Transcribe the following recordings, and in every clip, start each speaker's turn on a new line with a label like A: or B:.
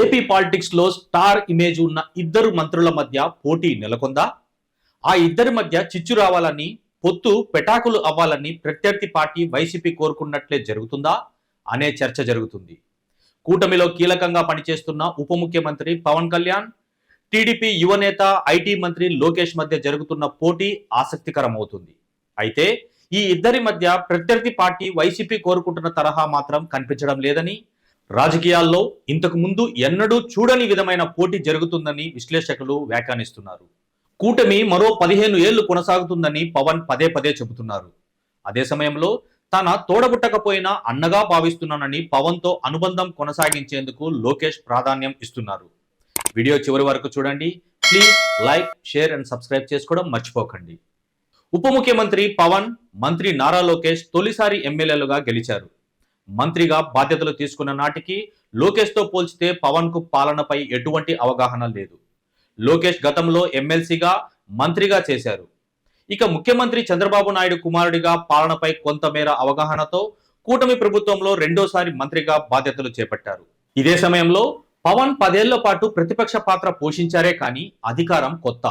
A: AP పాలిటిక్స్లో star image ఉన్న ఇద్దరు మంత్రుల మధ్య పోటీ నెలకొందా? ఆ ఇద్దరి మధ్య చిచ్చు రావాలని పొత్తు పెటాకులు అవ్వాలని ప్రత్యర్థి పార్టీ వైసీపీ కోరుకున్నట్లే జరుగుతుందా? అనే చర్చ జరుగుతుంది. కూటమిలో కీలకంగా పనిచేస్తున్న ఉప ముఖ్యమంత్రి పవన్ కళ్యాణ్ టీడీపీ యువనేత ఐటీ మంత్రి లోకేష్ మధ్య జరుగుతున్న పోటీ ఆసక్తికరమవుతుంది. అయితే ఈ ఇద్దరి మధ్య ప్రత్యర్థి పార్టీ వైసీపీ కోరుకుంటున్న తరహా మాత్రం కనిపించడం లేదని రాజకీయాల్లో ఇంతకుముందు ఎన్నడూ చూడని విధమైన పోటీ జరుగుతుందని విశ్లేషకులు వ్యాఖ్యానిస్తున్నారు. కూటమి మరో పదిహేను ఏళ్ళు కొనసాగుతుందని పవన్ పదే పదే చెబుతున్నారు. అదే సమయంలో తన తోడబుట్టకపోయినా అన్నగా భావిస్తున్నానని పవన్తో అనుబంధం కొనసాగించేందుకు లోకేష్ ప్రాధాన్యం ఇస్తున్నారు. వీడియో చివరి వరకు చూడండి. Please like share and subscribe చేసుకోవడం మర్చిపోకండి. ఉప ముఖ్యమంత్రి పవన్ మంత్రి నారా లోకేష్ తొలిసారి ఎమ్మెల్యేలుగా గెలిచారు. మంత్రిగా బాధ్యతలు తీసుకున్న నాటికి లోకేష్తో పోల్చితే పవన్కు పాలనపై ఎటువంటి అవగాహన లేదు. లోకేష్ గతంలో ఎమ్మెల్సీగా మంత్రిగా చేశారు. ఇక ముఖ్యమంత్రి చంద్రబాబు నాయుడు కుమారుడిగా పాలనపై కొంతమేర అవగాహనతో కూటమి ప్రభుత్వంలో రెండోసారి మంత్రిగా బాధ్యతలు చేపట్టారు. ఇదే సమయంలో పవన్ పదేళ్ళ పాటు ప్రతిపక్ష పాత్ర పోషించారే కానీ అధికారం కొత్త.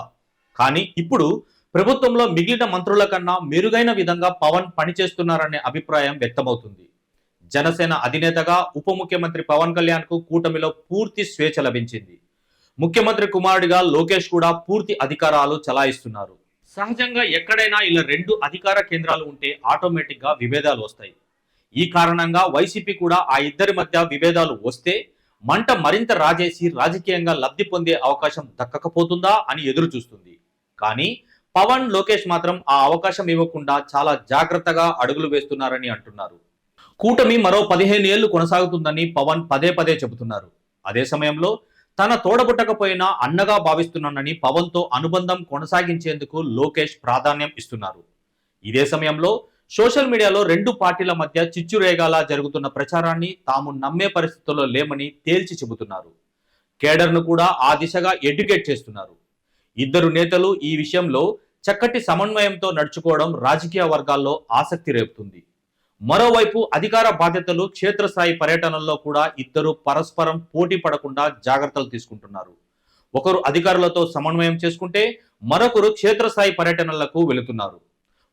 A: కానీ ఇప్పుడు ప్రభుత్వంలో మిగిలిన మంత్రుల కన్నా మెరుగైన విధంగా పవన్ పనిచేస్తున్నారనే అభిప్రాయం వ్యక్తమవుతుంది. జనసేన అధినేతగా ఉప ముఖ్యమంత్రి పవన్ కళ్యాణ్కు కూటమిలో పూర్తి స్వేచ్ఛ లభించింది. ముఖ్యమంత్రి కుమారుడిగా లోకేష్ కూడా పూర్తి అధికారాలు చలాయిస్తున్నారు. సహజంగా ఎక్కడైనా ఇలా రెండు అధికార కేంద్రాలు ఉంటే ఆటోమేటిక్గా విభేదాలు వస్తాయి. ఈ కారణంగా వైసీపీ కూడా ఆ ఇద్దరి మధ్య విభేదాలు వస్తే మంట మరింత రాజేసి రాజకీయంగా లబ్ధి పొందే అవకాశం దక్కకపోతుందా అని ఎదురు చూస్తుంది కానీ పవన్ లోకేష్ మాత్రం ఆ అవకాశం ఇవ్వకుండా చాలా జాగ్రత్తగా అడుగులు వేస్తున్నారని అంటున్నారు. కూటమి మరో పదిహేను ఏళ్ళు కొనసాగుతుందని పవన్ పదే పదే చెబుతున్నారు. అదే సమయంలో తన తోడబుట్టకపోయినా అన్నగా భావిస్తున్నానని పవన్తో అనుబంధం కొనసాగించేందుకు లోకేష్ ప్రాధాన్యం ఇస్తున్నారు. ఇదే సమయంలో సోషల్ మీడియాలో రెండు పార్టీల మధ్య చిచ్చురేగాలా జరుగుతున్న ప్రచారాన్ని తాము నమ్మే పరిస్థితుల్లో లేమని తేల్చి చెబుతున్నారు. కేడర్ను కూడా ఆ దిశగా ఎడ్యుకేట్ చేస్తున్నారు. ఇద్దరు నేతలు ఈ విషయంలో చక్కటి సమన్వయంతో నడుచుకోవడం రాజకీయ వర్గాల్లో ఆసక్తి రేపుతుంది. మరోవైపు అధికార బాధ్యతలు క్షేత్రస్థాయి పర్యటనల్లో కూడా ఇద్దరు పరస్పరం పోటీ పడకుండా జాగ్రత్తలు తీసుకుంటున్నారు. ఒకరు అధికారులతో సమన్వయం చేసుకుంటే మరొకరు క్షేత్రస్థాయి పర్యటనలకు వెళుతున్నారు.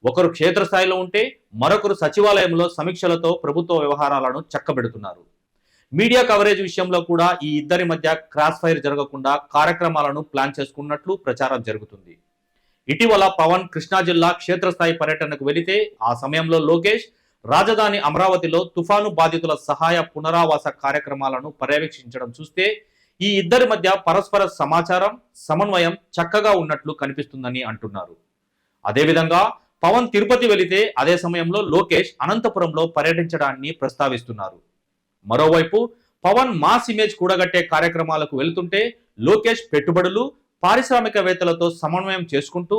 A: ఒకరు క్షేత్రస్థాయిలో ఉంటే మరొకరు సచివాలయంలో సమీక్షలతో ప్రభుత్వ వ్యవహారాలను చక్కబెడుతున్నారు. మీడియా కవరేజ్ విషయంలో కూడా ఈ ఇద్దరి మధ్య క్రాస్ ఫైర్ జరగకుండా కార్యక్రమాలను ప్లాన్ చేసుకున్నట్లు ప్రచారం జరుగుతుంది. ఇటీవల పవన్ కృష్ణా జిల్లా క్షేత్రస్థాయి పర్యటనకు వెళితే ఆ సమయంలో లోకేష్ రాజధాని అమరావతిలో తుఫాను బాధితుల సహాయ పునరావాస కార్యక్రమాలను పర్యవేక్షించడం చూస్తే ఈ ఇద్దరి మధ్య పరస్పర సమాచారం సమన్వయం చక్కగా ఉన్నట్లు కనిపిస్తుందని అంటున్నారు. అదేవిధంగా పవన్ తిరుపతి వెళితే అదే సమయంలో లోకేష్ అనంతపురంలో పర్యటించడాన్ని ప్రస్తావిస్తున్నారు. మరోవైపు పవన్ మాస్ ఇమేజ్ కూడగట్టే కార్యక్రమాలకు వెళ్తుంటే లోకేష్ పెట్టుబడులు పారిశ్రామికవేత్తలతో సమన్వయం చేసుకుంటూ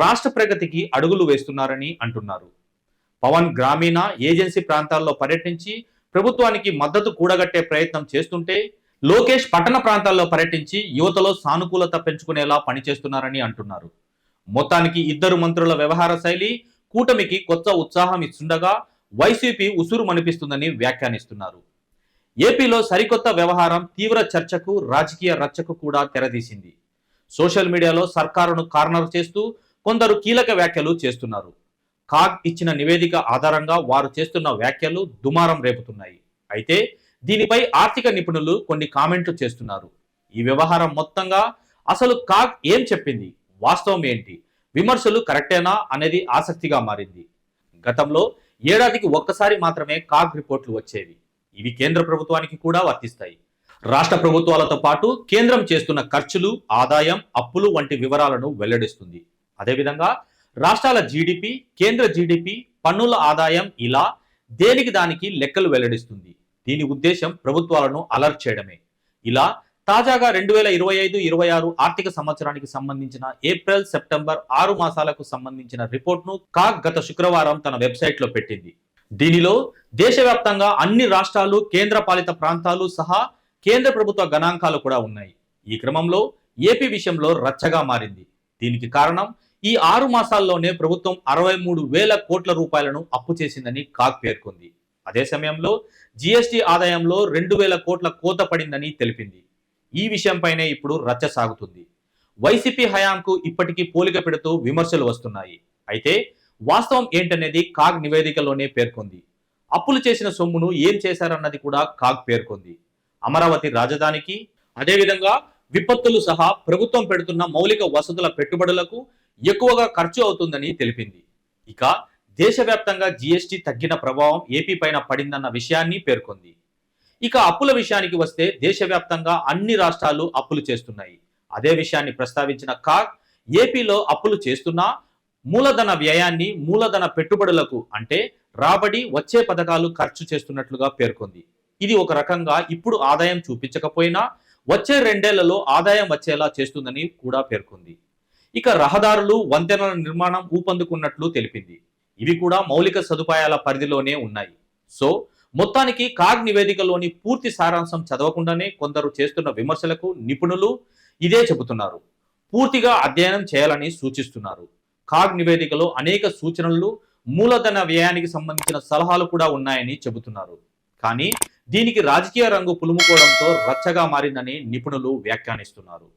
A: రాష్ట్ర ప్రగతికి అడుగులు వేస్తున్నారని అంటున్నారు. పవన్ గ్రామీణ ఏజెన్సీ ప్రాంతాల్లో పర్యటించి ప్రభుత్వానికి మద్దతు కూడగట్టే ప్రయత్నం చేస్తుంటే లోకేష్ పట్టణ ప్రాంతాల్లో పర్యటించి యువతలో సానుకూలత పెంచుకునేలా పనిచేస్తున్నారని అంటున్నారు. మొత్తానికి ఇద్దరు మంత్రుల వ్యవహార శైలి కూటమికి కొత్త ఉత్సాహం ఇస్తుండగా వైసీపీ ఉసురు మనిపిస్తుందని వ్యాఖ్యానిస్తున్నారు. ఏపీలో సరికొత్త వ్యవహారం తీవ్ర చర్చకు రాజకీయ రచ్చకు కూడా తెరదీసింది. సోషల్ మీడియాలో సర్కారును కార్నర్ చేస్తూ కొందరు కీలక వ్యాఖ్యలు చేస్తున్నారు. కాగ్ ఇచ్చిన నివేదిక ఆధారంగా వారు చేస్తున్న వ్యాఖ్యలు దుమారం రేపుతున్నాయి. అయితే దీనిపై ఆర్థిక నిపుణులు కొన్ని కామెంట్లు చేస్తున్నారు. ఈ వ్యవహారం మొత్తంగా అసలు కాగ్ ఏం చెప్పింది? వాస్తవం ఏంటి? విమర్శలు కరెక్టేనా అనేది ఆసక్తిగా మారింది. గతంలో ఏడాదికి ఒక్కసారి మాత్రమే కాగ్ రిపోర్ట్లు వచ్చేవి. ఇవి కేంద్ర ప్రభుత్వానికి కూడా వర్తిస్తాయి. రాష్ట్ర ప్రభుత్వాలతో పాటు కేంద్రం చేస్తున్న ఖర్చులు ఆదాయం అప్పులు వంటి వివరాలను వెల్లడిస్తుంది. అదేవిధంగా రాష్ట్రాల జీడిపి కేంద్ర జీడిపి పన్నుల ఆదాయం ఇలా దేనికి దానికి లెక్కలు వెల్లడిస్తుంది? దీని ఉద్దేశం ప్రభుత్వాలను అలర్ట్ చేయడమే. ఇలా తాజాగా రెండు వేల ఇరవై ఐదు ఇరవై ఆరు ఆర్థిక సంవత్సరానికి సంబంధించిన ఏప్రిల్ సెప్టెంబర్ ఆరు మాసాలకు సంబంధించిన రిపోర్ట్ను కాగ్ గత శుక్రవారం తన వెబ్సైట్లో పెట్టింది. దీనిలో దేశవ్యాప్తంగా అన్ని రాష్ట్రాలు కేంద్ర పాలిత ప్రాంతాలు సహా కేంద్ర ప్రభుత్వ గణాంకాలు కూడా ఉన్నాయి. ఈ క్రమంలో ఏపీ విషయంలో రచ్చగా మారింది. దీనికి కారణం ఈ ఆరు మాసాల్లోనే ప్రభుత్వం అరవై మూడు వేల కోట్ల రూపాయలను అప్పు చేసిందని కాగ్ పేర్కొంది. అదే సమయంలో జీఎస్టీ ఆదాయంలో రెండు వేల కోట్ల కోత పడిందని తెలిపింది. ఈ విషయంపైనే ఇప్పుడు రచ్చ సాగుతుంది. వైసీపీ హయాంకు ఇప్పటికీ పోలిక పెడుతూ విమర్శలు వస్తున్నాయి. అయితే వాస్తవం ఏంటనేది కాగ్ నివేదికలోనే పేర్కొంది. అప్పులు చేసిన సొమ్మును ఏం చేశారన్నది కూడా కాగ్ పేర్కొంది. అమరావతి రాజధానికి అదేవిధంగా విపత్తులు సహా ప్రభుత్వం పెడుతున్న మౌలిక వసతుల పెట్టుబడులకు ఎక్కువగా ఖర్చు అవుతుందని తెలిపింది. ఇక దేశవ్యాప్తంగా జీఎస్టీ తగ్గిన ప్రభావం ఏపీ పైన పడిందన్న విషయాన్ని పేర్కొంది. ఇక అప్పుల విషయానికి వస్తే దేశవ్యాప్తంగా అన్ని రాష్ట్రాలు అప్పులు చేస్తున్నాయి. అదే విషయాన్ని ప్రస్తావించిన కాగ్ ఏపీలో అప్పులు చేస్తున్నా మూలధన వ్యయాన్ని మూలధన పెట్టుబడులకు అంటే రాబడి వచ్చే పథకాలు ఖర్చు చేస్తున్నట్లుగా పేర్కొంది. ఇది ఒక రకంగా ఇప్పుడు ఆదాయం చూపించకపోయినా వచ్చే రెండేళ్ళలో ఆదాయం వచ్చేలా చేస్తుందని కూడా పేర్కొంది. ఇక రహదారులు వంతెనల నిర్మాణం ఊపందుకున్నట్లు తెలిపింది. ఇవి కూడా మౌలిక సదుపాయాల పరిధిలోనే ఉన్నాయి. సో మొత్తానికి కాగ్ నివేదికలోని పూర్తి సారాంశం చదవకుండానే కొందరు చేస్తున్న విమర్శలకు నిపుణులు ఇదే చెబుతున్నారు. పూర్తిగా అధ్యయనం చేయాలని సూచిస్తున్నారు. కాగ్ నివేదికలో అనేక సూచనలు మూలధన వ్యయానికి సంబంధించిన సలహాలు కూడా ఉన్నాయని చెబుతున్నారు. కానీ దీనికి రాజకీయ రంగు పులుముకోవడంతో రచ్చగా మారిందని నిపుణులు వ్యాఖ్యానిస్తున్నారు.